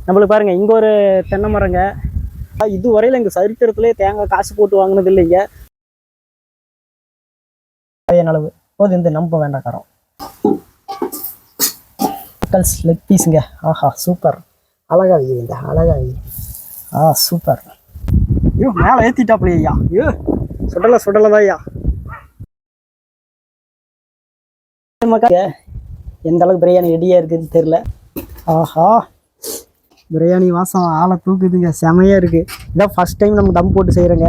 நம்மளுக்கு பாருங்க இங்க ஒரு தென்னை மரங்க. இதுவரையில் எங்க சரித்திரத்துலேயே தேங்காய் காசு போட்டு வாங்கினது இல்லைங்க. அளவு போது இந்த நம்ப வேண்டாம் காரம் கல்ஸ் லெக் பீஸுங்க ஆஹா சூப்பர் அழகா இந்த அழகா ஆ சூப்பர் ஐயோ மேலே ஏற்றிட்டாப்லையா ஐயா. ஐயோ சுடலை சுடலை தான் ஐயா எந்த அளவுக்கு பிரியாணி ரெடியாக இருக்குதுன்னு தெரில ஆஹா. பிரியாணி வாசம் ஆளை தூக்குதுங்க. செமையாக இருக்குது இதான் ஃபர்ஸ்ட் டைம் நம்ம தம் போட்டு செய்கிறோங்க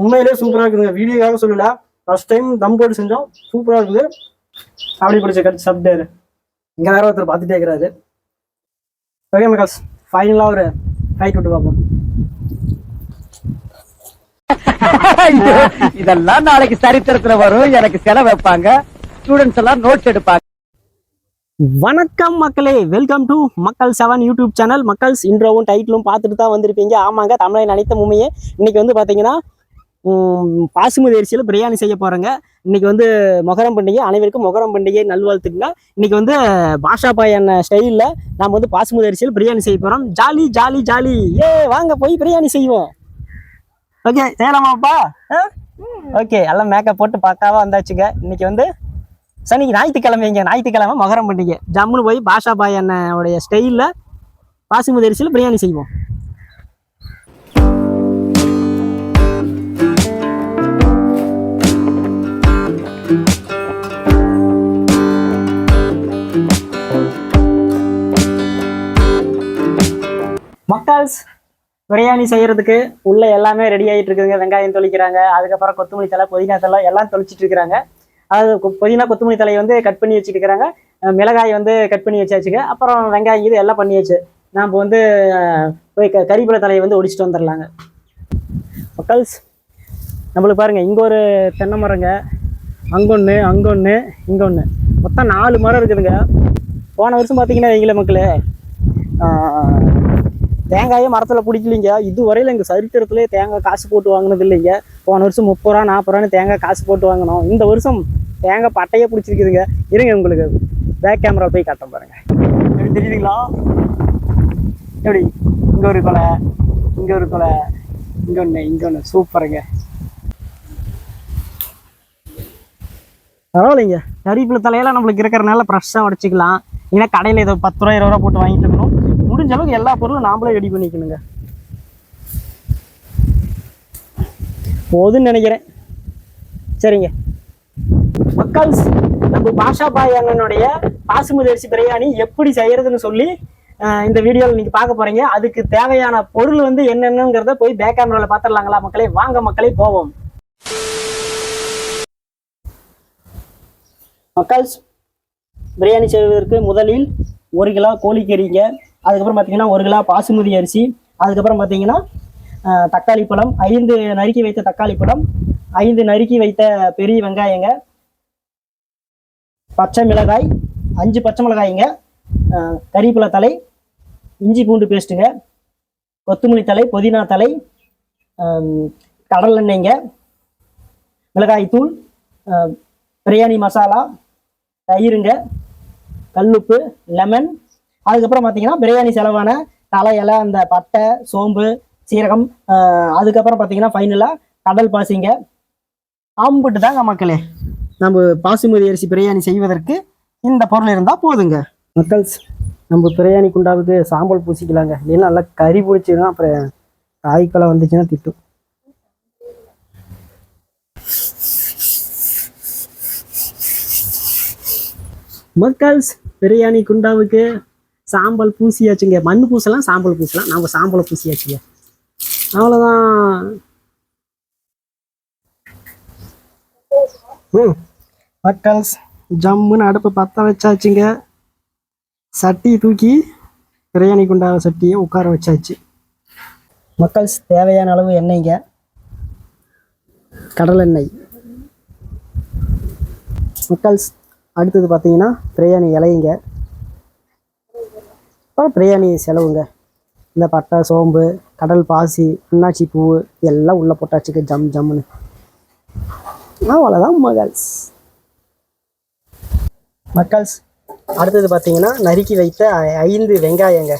உண்மையிலே சூப்பராக இருக்குதுங்க. வீடியோக்காக சொல்லல. ஃபர்ஸ்ட் டைம் தம் போட்டு செஞ்சோம். சூப்பராக இருக்குது. அப்படி பிடிச்ச கடிச்சு சாப்பிட்டாரு. இங்கே வேற ஒருத்தர் பார்த்துட்டே இருக்கிறாரு. ஓகே மகாஸ் ஃபைனலாக ஒரு கைட் விட்டு பார்ப்போம். இதெல்லாம் நாளைக்கு சரித்திரத்துல வரும். எனக்கு செலவு வைப்பாங்க. ஸ்டூடெண்ட்ஸ் எல்லாம் நோட்ஸ் எடுப்பாங்க. வணக்கம் மக்களே. வெல்கம் டு மக்கள் செவன் யூடியூப் சேனல். மக்கள்ஸ் இன்ட்ரோவும் டைட்டிலும் பார்த்துட்டு தான் வந்திருப்பீங்க. ஆமாங்க தமிழை நினைத்த உண்மையே இன்னைக்கு வந்து பார்த்தீங்கன்னா பாசுமதி அரிசியில் பிரியாணி செய்ய போகிறேங்க இன்னைக்கு வந்து மொகரம் பண்டிகை. அனைவருக்கும் மொகரம் பண்டிகை நல்வாழ்த்துக்குங்க இன்னைக்கு வந்து பாஷா பாயான ஸ்டைலில் நாம் வந்து பாசுமதி அரிசியில் பிரியாணி செய்ய போகிறோம் ஜாலி ஜாலி ஜாலி. ஏ வாங்க போய் பிரியாணி செய்வோம். ஓகே செய்யலாமாப்பா ஓகே எல்லாம் மேக்கப் போட்டு பக்காவா வந்தாச்சுங்க. இன்னைக்கு வந்து சனிக்கு ஞாயிற்றுக்கிழமைங்க ஞாயிற்றுக்கிழமை மகரம் பண்டிகை. ஜம்முன்னு போய் பாஷா பாய் அண்ணனுடைய ஸ்டைலில் பாசுமதி அரிசியில் பிரியாணி செய்வோம். மக்கள்ஸ் பிரியாணி செய்யறதுக்கு உள்ள எல்லாமே ரெடி ஆகிட்டு இருக்குதுங்க வெங்காயம் தொளிக்கிறாங்க. அதுக்கப்புறம் கொத்தமல்லி தலை புதினா தலை எல்லாம் தொளிச்சிட்டு இருக்கிறாங்க அது புதினா கொத்தமல்லி தலையை வந்து கட் பண்ணி வச்சுட்டு இருக்கிறாங்க மிளகாய் வந்து கட் பண்ணி வச்சாச்சுங்க. அப்புறம் வெங்காயம் இது எல்லாம் பண்ணியாச்சு. நாம் வந்து போய் க கறிப்பழ தலையை வந்து ஒடிச்சிட்டு வந்துடலாங்க மக்கள்ஸ் நம்மளுக்கு பாருங்க இங்கே ஒரு தென்னை மரங்க. அங்கொன்று அங்கொன்று இங்கே ஒன்று மொத்தம் நாலு மரம் இருக்குதுங்க. போன வருஷம் பார்த்தீங்கன்னா எங்களை மக்களே தேங்காயே மரத்தில் பிடிக்கலிங்க. இதுவரையில் எங்கள் சரித்திரத்திலே தேங்காய் காசு போட்டு வாங்கினது இல்லைங்க. போன வருஷம் முப்பது ரூபா நாற்பது ரூபான்னு தேங்காய் காசு போட்டு வாங்கினோம். இந்த வருஷம் தேங்காய் பட்டையே பிடிச்சிருக்குதுங்க. இருங்க உங்களுக்கு பேக் கேமரா போய் காட்ட பாருங்க. எப்படி தெரியுதுங்களா? எப்படி? இங்கே ஒரு கொலை இங்கே ஒரு கொலை இங்கே ஒன்று இங்கே ஒன்று சூப்பருங்க. பரவாயில்லைங்க. கறிப்பில் தலையெல்லாம் நம்மளுக்கு இருக்கிறனால ஃப்ரெஷ்ஷாக உடச்சிக்கலாம். ஏன்னா கடையில் ஏதோ பத்து ரூபா இருபது ரூபா போட்டு வாங்கிட்டு இருக்கணும். முடிஞ்ச அளவுக்கு எல்லா பொருளும் நாமளே ரெடி பண்ணிக்கணுங்க. போதுன்னு நினைக்கிறேன். சரிங்க. மக்கள்ஸ் நம்ம பாஷா பாய் அண்ணனுடைய பாசுமதி அரிசி பிரியாணி எப்படி செய்யறதுன்னு சொல்லி இந்த வீடியோவில் நீங்க பார்க்க போறீங்க. அதுக்கு தேவையான பொருள் வந்து என்னென்னங்கிறத போய் பேக் கேமராவில் பார்த்துடலாங்களா மக்களே? வாங்க மக்களே போவோம். மக்கள்ஸ் பிரியாணி செய்வதற்கு முதலில் ஒரு கிலோ கோழிக்கறிங்க. அதுக்கப்புறம் பார்த்தீங்கன்னா ஒரு கிலோ பாசுமதி அரிசி அதுக்கப்புறம் பார்த்தீங்கன்னா தக்காளி பழம் ஐந்து நறுக்கி வைத்த தக்காளி பழம் ஐந்து நறுக்கி வைத்த பெரிய வெங்காயங்க பச்சை மிளகாய் அஞ்சு பச்சை மிளகாய்ங்க அஹ், தலை இஞ்சி பூண்டு பேஸ்ட்டுங்க கொத்தமல்லி தலை புதினா தலை கடலெண்ணெய்ங்க மிளகாய்த்தூள் பிரியாணி மசாலா தயிருங்க கல்லுப்பு லெமன் அதுக்கப்புறம் பார்த்தீங்கன்னா பிரியாணி செலவான தலை இலை அந்த பட்டை சோம்பு சீரகம் அதுக்கப்புறம் பார்த்தீங்கன்னா ஃபைனலாக கடல் பாசிங்க. ஆம்பிட்டு தாங்க மக்களே. நம்ம பாசுமதி அரிசி பிரியாணி செய்வதற்கு இந்த பொருள் இருந்தால் போதுங்க. மக்கள்ஸ் நம்ம பிரியாணி குண்டாவுக்கு சாம்பல் பூசிக்கலாங்க. இல்லைன்னா நல்லா கறி பிடிச்சிடும் அப்புறம் காய்க்கலை வந்துச்சுன்னா திட்டும். மக்கள்ஸ் பிரியாணி குண்டாவுக்கு சாம்பல் பூசியாச்சுங்க. மண் பூசலாம் சாம்பல் பூசலாம். நம்ம சாம்பலை பூசியாச்சுங்க. அவ்வளோதான் ம். மக்கள்ஸ் ஜம்முன்னு அடுப்பு பற்ற வச்சாச்சுங்க. சட்டி தூக்கி பிரியாணி குண்டான சட்டியை உட்கார வச்சாச்சு. மக்கள்ஸ் தேவையான அளவு எண்ணெய்ங்க. கடலெண்ணெய் மக்கள்ஸ் அடுத்தது பார்த்தீங்கன்னா பிரியாணி இலையுங்க அப்புறம் பிரியாணி செலவுங்க. இந்த பட்டை சோம்பு கடல் பாசி அண்ணாச்சி பூ எல்லாம் உள்ளே போட்டாச்சுங்க. ஜம் ஜம்முன்னு. அவ்வளோதான் மகள்ஸ். மக்கள்ஸ் அடுத்தது பார்த்தீங்கன்னா நறுக்கி வைத்த ஐந்து வெங்காயங்க.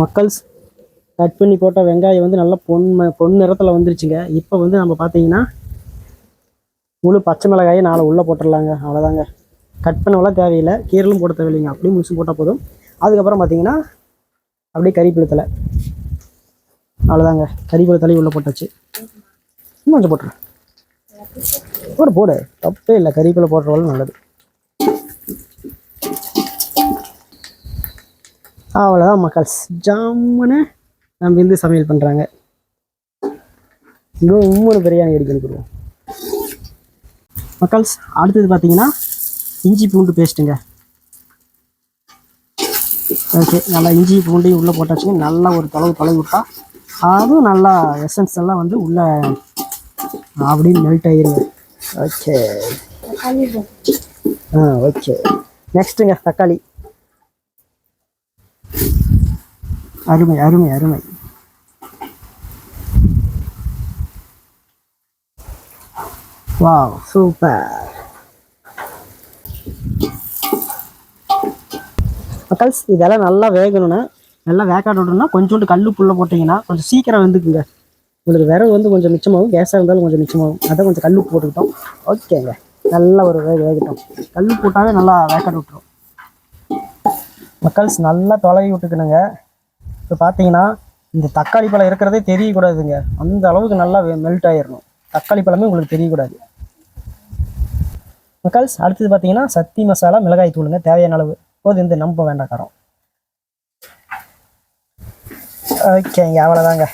மக்கள்ஸ் கட் பண்ணி போட்ட வெங்காயம் வந்து நல்லா பொன் பொன் நிறத்தில் வந்துருச்சுங்க. இப்போ வந்து நம்ம பார்த்தீங்கன்னா முழு பச்சை மிளகாயை நாளை உள்ளே போட்டுடலாங்க. அவ்வளோதாங்க கட் பண்ணவெல்லாம் தேவையில்லை. கீரலும் போட தேவையில்லைங்க. அப்படியே முழுசும் போட்டால் போதும். அதுக்கப்புறம் பார்த்தீங்கன்னா அப்படியே கறிப்பிழுத்தலை அவ்வளோதாங்க கறிப்புளி தலை உள்ளே போட்டாச்சு. இன்னும் கொஞ்சம் போட்டுறேன். போடு போடு. தப்பே இல்லை. கறிப்பிலை போடுறவளும் நல்லது. அவ்வளோதான் மக்கள்ஸ் ஜாமுன்னு நம்ம இருந்து சமையல் பண்ணுறாங்க இன்னும் மூணு பிரியாணி எடுக்க கொடுக்குறோம் மக்கள்ஸ் அடுத்தது பார்த்தீங்கன்னா இஞ்சி பூண்டு பேஸ்ட்டுங்க ஓகே நல்லா இஞ்சி பூண்டையும் உள்ளே போட்டாச்சுங்க நல்லா ஒரு தொலைவு தொலைவு விட்டா அதுவும் நல்லா எசன்ஸ் எல்லாம் வந்து உள்ளே அப்படின்னு மெல்ட் ஆகிருங்க ஓகே ஆ ஓகே நெக்ஸ்ட்டுங்க தக்காளி. அருமை அருமை அருமை. Wow super. மக்கள்ஸ் இதெல்லாம் நல்லா வேகணும்னா நல்லா வேக்காடு விடணும்னா கொஞ்சோண்டு கல் புல்ல போட்டிங்கன்னா கொஞ்சம் சீக்கிரம் வந்துக்குங்க. உங்களுக்கு விரவு வந்து கொஞ்சம் மிச்சமாகும் கேஸாக இருந்தாலும் கொஞ்சம் மிச்சமாகும். அதான் கொஞ்சம் கல் போட்டுக்கிட்டோம். ஓகேங்க. நல்லா ஒரு வேக வேகட்டும். கல் போட்டாவே நல்லா வேக்காடு விட்டுரும். மக்கள்ஸ் நல்லா தொலைவி விட்டுக்கணுங்க இப்போ பார்த்தீங்கன்னா இந்த தக்காளி பழம் இருக்கிறதே தெரியக்கூடாதுங்க. அந்த அளவுக்கு நல்லா மெல்ட் ஆயிடணும் தக்காளி பழமே உங்களுக்கு தெரியக்கூடாது. மக்கள்ஸ் அடுத்தது பார்த்தீங்கன்னா சத்தி மசாலா மிளகாய் தூளுங்க. தேவையான அளவு. போது இந்த நம்ப வேண்டாம் காரம் ஓகேங்க அவ்வளோதாங்க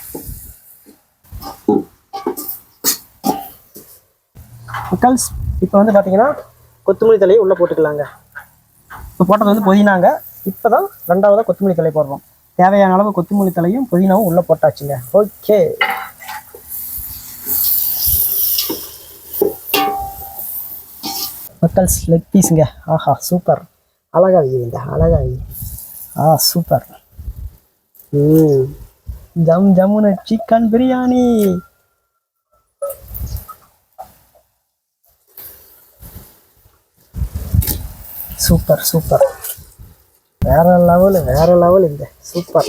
மக்கள்ஸ் இப்போ வந்து பார்த்தீங்கன்னா கொத்தமல்லி தலையை உள்ளே போட்டுக்கலாங்க. இப்போ போட்டது வந்து புதினாங்க. இப்போ தான் ரெண்டாவதாக கொத்தமல்லி தலை போடுறோம். தேவையான அளவு கொத்தமல்லி தலையும் புதினாவும் உள்ளே போட்டாச்சுங்க. ஓகே மக்கள்ஸ் லெக் பீஸுங்க ஆஹா சூப்பர் அழகா வீங்க அழகா வைங்க ஆ சூப்பர் ம். ஜம் ஜம்முன்னு சிக்கன் பிரியாணி. சூப்பர் சூப்பர் வேற லெவல் வேற லெவல் இந்த. சூப்பர்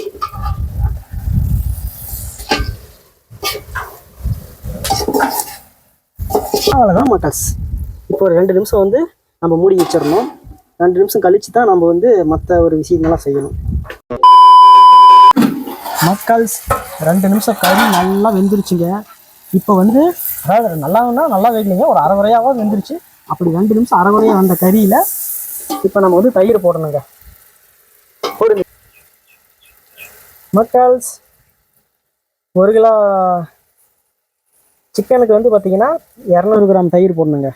அவ்வளோதான் மக்கள்ஸ். இப்போ ஒரு ரெண்டு நிமிஷம் வந்து நம்ம மூடி வச்சிடணும். ரெண்டு நிமிஷம் கழிச்சு தான் நம்ம வந்து மற்ற ஒரு விஷயங்கள்லாம் செய்யணும். மக்கள்ஸ் ரெண்டு நிமிஷம் கறி நல்லா வெந்துருச்சுங்க. இப்போ வந்து அதாவது நல்லாவுன்னா நல்லா வேகலைங்க ஒரு அரை குறையாவது வெந்துருச்சு. அப்படி ரெண்டு நிமிஷம் அரை குறையா வந்த கறியில் இப்போ நம்ம வந்து தயிர் போடணுங்க. போடுங்க மக்கால்ஸ் ஒரு கிலோ சிக்கனுக்கு வந்து பார்த்தீங்கன்னா இரநூறு கிராம் தயிர் போடணுங்க.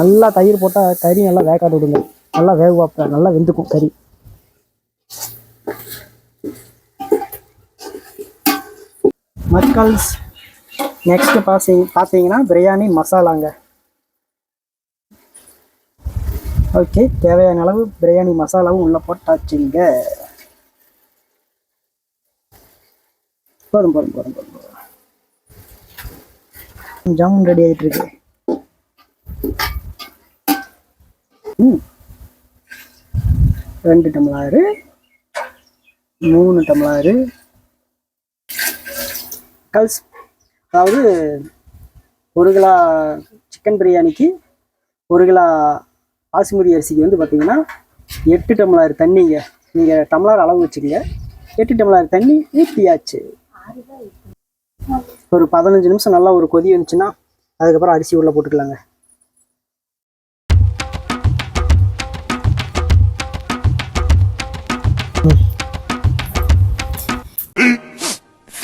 நல்லா தயிர் போட்டால் கறி நல்லா வேக்காடு விடுங்க. நல்லா வேக வேகுவாப்ப நல்லா வெந்துக்கும் கறி. மக்கள்ஸ் நெக்ஸ்ட்டு பார்த்தீங்க பார்த்தீங்கன்னா பிரியாணி மசாலாங்க. ஓகே தேவையான அளவு பிரியாணி மசாலாவும் உள்ளே போட்டாச்சுங்க. போதும் போதும் போதும் போதும் போதும். ஜாமுன் ரெடி ஆகிட்டு இருக்கு. ம். ரெண்டு டம்ளாரு மூணு டம்ளாரு கல்ஸ் அதாவது ஒரு கிலோ சிக்கன் பிரியாணிக்கு ஒரு கிலோ பாசுமதி அரிசிக்கு வந்து பார்த்தீங்கன்னா எட்டு டம்ளர் தண்ணிங்க. நீங்கள் டம்ளர் அளவு வச்சுக்கோங்க. எட்டு டம்ளர் தண்ணி ஊற்றியாச்சு ஒரு பதினஞ்சு நிமிஷம் நல்லா ஒரு கொதி வந்துச்சுன்னா அதுக்கப்புறம் அரிசி உள்ளே போட்டுக்கலாங்க.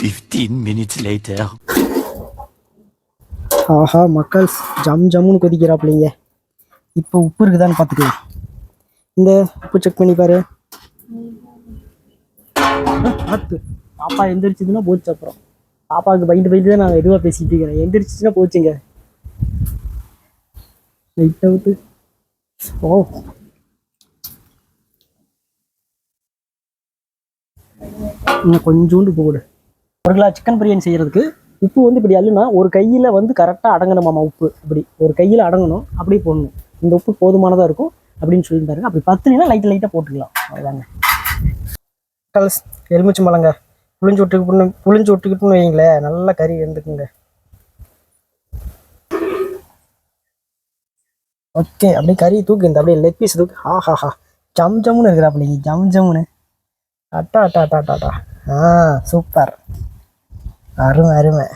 Fifteen minutes later. ஆஹா மக்கள் ஜம் ஜம்முன்னு கொதிக்கிறாப்புலைங்க. இப்போ உப்பு இருக்குதான்னு பார்த்துக்கலாம். இந்த உப்பு செக் பண்ணி பாரு. பார்த்து பாப்பா எந்திரிச்சதுன்னா போச்சு அப்புறம். பாப்பாவுக்கு பயந்து பயந்து தான் நான் எதுவாக பேசிட்டு இருக்கிறேன் எந்திரிச்சுன்னா போச்சுங்க. லைட் அவுத்து ஓ. இன்னும் கொஞ்சோண்டு உப்பு கொடு ஒரு கிலோ சிக்கன் பிரியாணி செய்யறதுக்கு உப்பு வந்து இப்படி அல்லுனா ஒரு கையில் வந்து கரெக்டாக அடங்கணுமாமா உப்பு. இப்படி ஒரு கையில் அடங்கணும் அப்படியே போடணும். இந்த உப்பு போதுமானதாக இருக்கும் அப்படின்னு சொல்லி பாருங்க அப்படி பத்துனா லைட் லைட்டாக போட்டுக்கலாம். அவ்வளோதாங்க கல்ஸ் எலுமிச்சம் பழங்க. புளிஞ்சு விட்டுக்கிட்டு புளிஞ்சு விட்டுக்கிட்டுன்னு வைங்களேன் நல்லா கறி வெந்துக்குங்க. ஓகே அப்படியே கறி தூக்கு இந்த அப்படியே லெக் பீஸ் தூக்கு. ஹா ஹா ஹா. ஜம் ஜம்முன்னு இருக்கிறாப்பிள்ளைங்க ஜம் ஜம்முன்னு. அட்டா அட்டா அட்டா அட்டா அட்டா. ஆ சூப்பர். அருமை அருமை.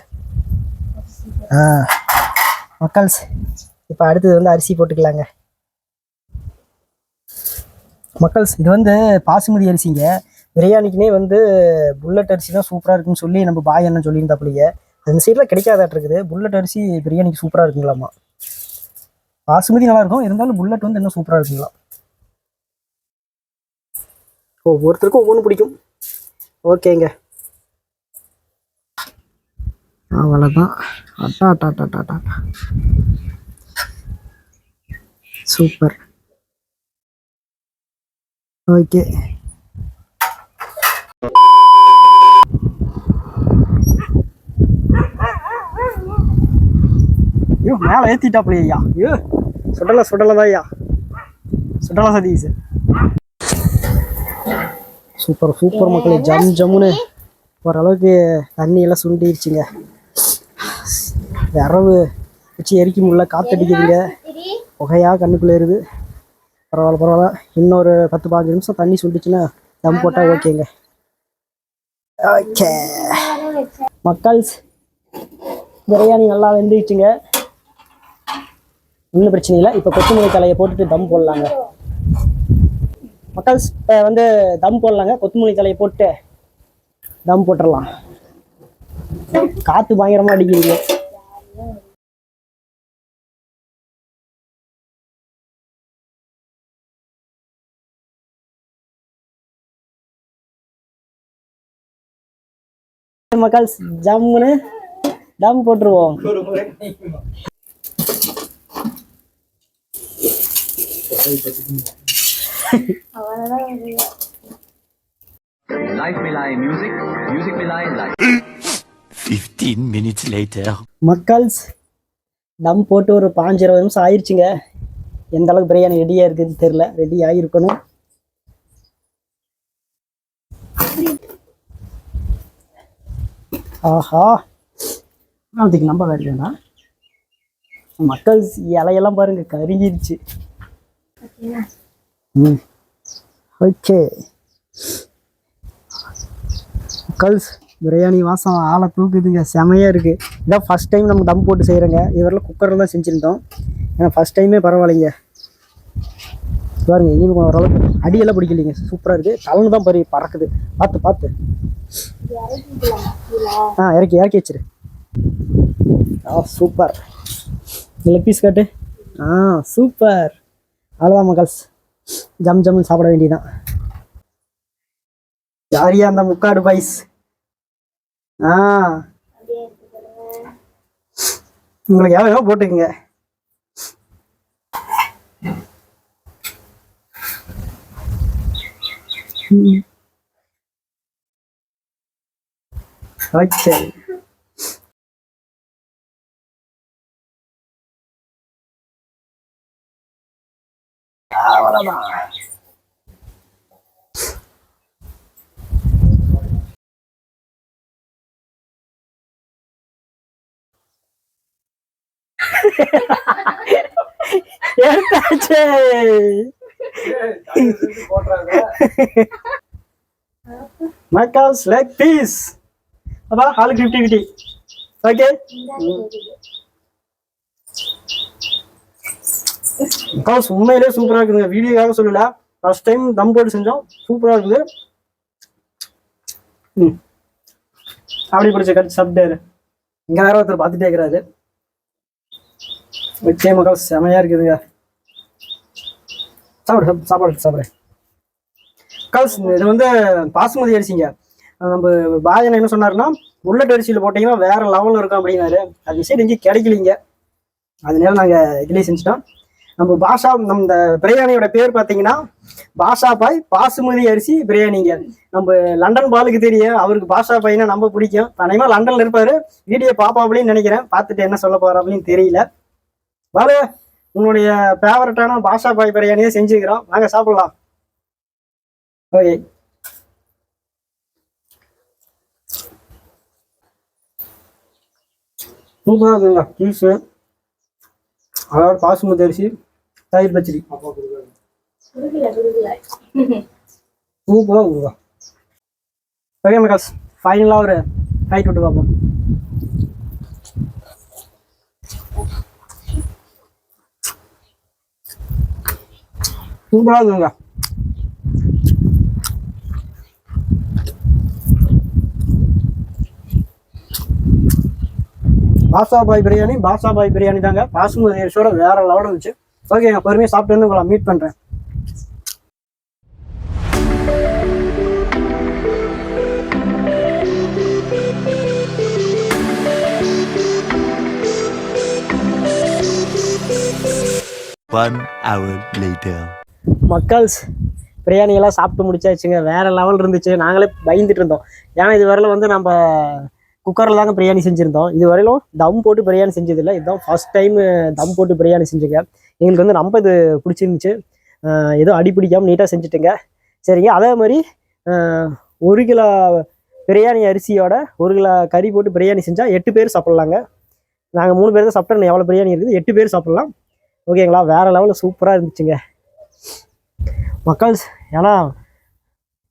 ஆ மக்கள்ஸ். இப்போ அடுத்தது வந்து அரிசி போட்டுக்கலாங்க. மக்கள்ஸ் இது வந்து பாசுமதி அரிசிங்க. பிரியாணிக்குனே வந்து புல்லட் அரிசி தான் சூப்பராக இருக்குன்னு சொல்லி நம்ம பாய் அண்ணன் சொல்லியிருந்தாப்புலையே. அந்த சைடில் கிடைக்காதாட்டு இருக்குது. புல்லட் அரிசி பிரியாணிக்கு சூப்பராக இருக்குங்களாமா? பாசுமதி நல்லா இருக்கும் இருந்தாலும் புல்லட் வந்து இன்னும் சூப்பராக இருக்குங்களா ஒவ்வொருத்தருக்கும் ஒவ்வொன்று பிடிக்கும். ஓகேங்க. அவ்வளோதான் அட்டா அட்டா அட்டா அட்டா அட்டா. சூப்பர் ஓகே ஐயோ மேலே ஏற்றிட்டாப்புல ஐயா. ஐயோ சுடலை சுடலை தான் ஐயா. சுடலை சதீஷ். சூப்பர் சூப்பர் மக்களே ஜம் ஜம்முன்னு ஓரளவுக்கு தண்ணி எல்லாம் சுண்டிருச்சுங்க வச்சு எரிக்க முடியல காத்தடிக்குதுங்க. புகையா கண்ணுக்குள்ளே இருக்குது பரவாயில்ல பரவாயில்ல. இன்னொரு பத்து பாஞ்சு நிமிஷம் தண்ணி சுண்டிச்சுன்னா தம் போட்டால் ஓகேங்க. ஓகே. மக்கள்ஸ் பிரியாணி நல்லா வெந்துச்சுங்க ஒன்றும் பிரச்சனை இல்லை. இப்போ கொத்தமல்லி தலையை போட்டுட்டு தம் போடலாங்க. மக்கள்ஸ் இப்போ வந்து தம் போடலாங்க. கொத்தமல்லி தலையை போட்டு தம் போட்டுடலாம் காற்று பயங்கரமாக அடிக்குதுங்க. மக்கள் ஜம்முன்னு தம் போட்டுருவோம் Life Milai Music, Music Milai Life. 15 minutes later. மக்கள்ஸ் தம் போட்டு ஒரு பாஞ்சு இருபது நிமிஷம் ஆயிடுச்சுங்க எந்த அளவுக்கு பிரியாணி ரெடியாக இருக்குதுன்னு தெரில ரெடி ஆகிருக்கணும் ஆஹா. அதுக்கு நம்ப வேண்டியதா மக்கள்ஸ் இலையெல்லாம் பாருங்க கருகிருச்சு. ம். ஓகே. மக்கள்ஸ் பிரியாணி வாசம் ஆளை தூக்குதுங்க. செமையாக இருக்குது இதான் ஃபஸ்ட் டைம் நம்ம தம் போட்டு செய்கிறோங்க இதுவரையிலும் குக்கரில் தான் செஞ்சுருந்தோம். ஏன்னா ஃபஸ்ட் டைமே பரவாயில்லைங்க. பாருங்க இனிமே ஓரளவுக்கு அடியெல்லாம் பிடிக்கலைங்க. சூப்பராக இருக்குது கலந்து தான் பாரு பறக்குது. பார்த்து பார்த்து. ஆ இறக்கி இறக்கி வச்சிரு. ஆ சூப்பர். லெக் பீஸ் காட்டு. ஆ சூப்பர். அவ்வளோதான் மக்கள்ஸ். ஜம் ஜம்னு சாப்பிட வேண்டியதான் யாரியா அந்த முக்காடு பைஸ் ஆ. உங்களுக்கு எவ்வளோ போட்டுக்குங்க? ம். ஓகே அவ்வளோதான் எடுத்தாச்சு மக்காஸ் லெக் பீஸ் அப்பா ஆளுக்கு ஃபிஃப்டி ஃபிஃப்டி ஓகே மக்காஸ் உண்மையிலே சூப்பராக இருக்குதுங்க. வீடியோக்காக சொல்லல. ஃபர்ஸ்ட் டைம் தம் போட்டு செஞ்சோம். சூப்பராக இருக்குது. ம். அப்படி பிடிச்ச கட்சி சாப்பிட்டாரு இங்கே வேற ஒருத்தர் பார்த்துட்டே இருக்கிறாரு. நிச்சயமாக மக்கள் செமையா இருக்குதுங்க. சாப்பிடு சாப்பாடு சாப்பிடு கல்ஸ் இது வந்து பாசுமதி அரிசிங்க. நம்ம பாஜன் என்ன சொன்னாருன்னா புல்லட் அரிசியில் போட்டிங்கன்னா வேற லெவலில் இருக்கும் அப்படின்னாரு. அது சரி இங்கே கிடைக்கலிங்க. அதனால நாங்கள் இதுலேயே செஞ்சுட்டோம். நம்ம பாஷா நம்ம இந்த பிரியாணியோட பேர் பார்த்தீங்கன்னா பாஷா பாய் பாசுமதி அரிசி பிரியாணிங்க. நம்ம லண்டன் பாலுக்கு தெரியும். அவருக்கு பாஷா பாய்னா ரொம்ப பிடிக்கும். தனியமாக லண்டன்ல இருப்பாரு. வீடியோ பாப்பா அப்படின்னு நினைக்கிறேன். பார்த்துட்டு என்ன சொல்ல அப்படின்னு தெரியல. பாலு உன்னுடைய ஃபேவரட்டான பாஷா பாய் பிரியாணியை செஞ்சுக்கிறோம். வாங்க சாப்பிடலாம். ஓகே. சூப்பராக இருக்குங்க ஜூஸு அதாவது பாசுமதி அரிசி தயிர் பச்சடி. சூப்பராக இருக்குங்க ஓகே மக்கள்ஸ் ஃபைனலாக ஒரு ரைட் விட்டு பார்ப்போம். சூப்பராக இருக்குங்க பாஷா பாய் பிரியாணி பாஷா பாய் பிரியாணி தாங்க. பாசுமதி அரிசியோட வேற லெவல் இருந்துச்சு. ஓகேங்க பொறுமையாக சாப்பிட்டு வந்து உங்களை மீட் பண்ணுறேன் One hour later. மக்கள்ஸ் பிரியாணியெல்லாம் சாப்பிட்டு முடிச்சாச்சுங்க. வேறு லெவல் இருந்துச்சு. நாங்களே பயந்துட்டு இருந்தோம். ஏன்னா இது வரையில வந்து நம்ம குக்கரில் தாங்க பிரியாணி செஞ்சுருந்தோம். இது வரையிலும் தம் போட்டு பிரியாணி செஞ்சதில்லை. இதுதான் ஃபர்ஸ்ட் டைம் தம் போட்டு பிரியாணி செஞ்சுங்க. எங்களுக்கு வந்து ரொம்ப இது பிடிச்சிருந்துச்சு. எதுவும் அடிப்பிடிக்காமல் அடி நீட்டாக செஞ்சுட்டுங்க. சரிங்க. அதே மாதிரி ஒரு கிலோ பிரியாணி அரிசியோட ஒரு கிலோ கறி போட்டு பிரியாணி செஞ்சால் எட்டு பேர் சாப்பிட்லாங்க. நாங்கள் மூணு பேர் தான் சாப்பிட்டோம். எவ்வளோ பிரியாணி இருக்குது? எட்டு பேர் சாப்பிட்லாம். ஓகேங்களா? வேறு லெவலில் சூப்பராக இருந்துச்சுங்க. மக்கள்ஸ் ஏன்னா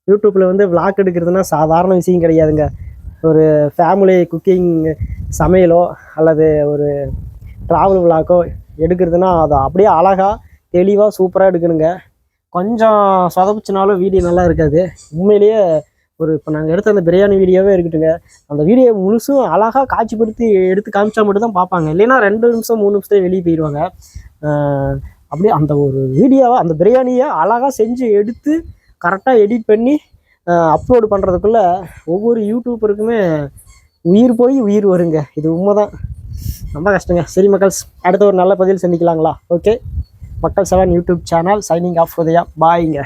யூடியூப்பில் வந்து விளாக் எடுக்கிறதுனா சாதாரண விஷயம் கிடையாதுங்க. ஒரு ஃபேமிலி குக்கிங் சமையலோ அல்லது ஒரு ட்ராவல் விளாக்கோ எடுக்கிறதுனா அதை அப்படியே அழகாக தெளிவாக சூப்பராக எடுக்கணுங்க. கொஞ்சம் சொதப்பிச்சினாலும் வீடியோ நல்லா இருக்காது. உண்மையிலேயே ஒரு இப்போ நாங்கள் எடுத்த அந்த பிரியாணி வீடியோவே இருக்கட்டுங்க. அந்த வீடியோ முழுசும் அழகாக காட்சிப்படுத்தி எடுத்து காமிச்சா மட்டும் தான் பார்ப்பாங்க. இல்லைன்னா ரெண்டு நிமிஷம் மூணு நிமிஷத்தையும் வெளியே போயிடுவாங்க. அப்படியே அந்த ஒரு வீடியோவை அந்த பிரியாணியை அழகாக செஞ்சு எடுத்து கரெக்டாக எடிட் பண்ணி அப்லோடு பண்ணுறதுக்குள்ளே ஒவ்வொரு யூடியூப்பருக்குமே உயிர் போய் உயிர் வருங்க. இது உண்மை தான் ரொம்ப கஷ்டங்க. சரி மக்கள்ஸ் அடுத்த ஒரு நல்ல பதில் சந்திக்கலாங்களா? Okay Makkal seven YouTube channel signing off Udaya. பாய்ங்க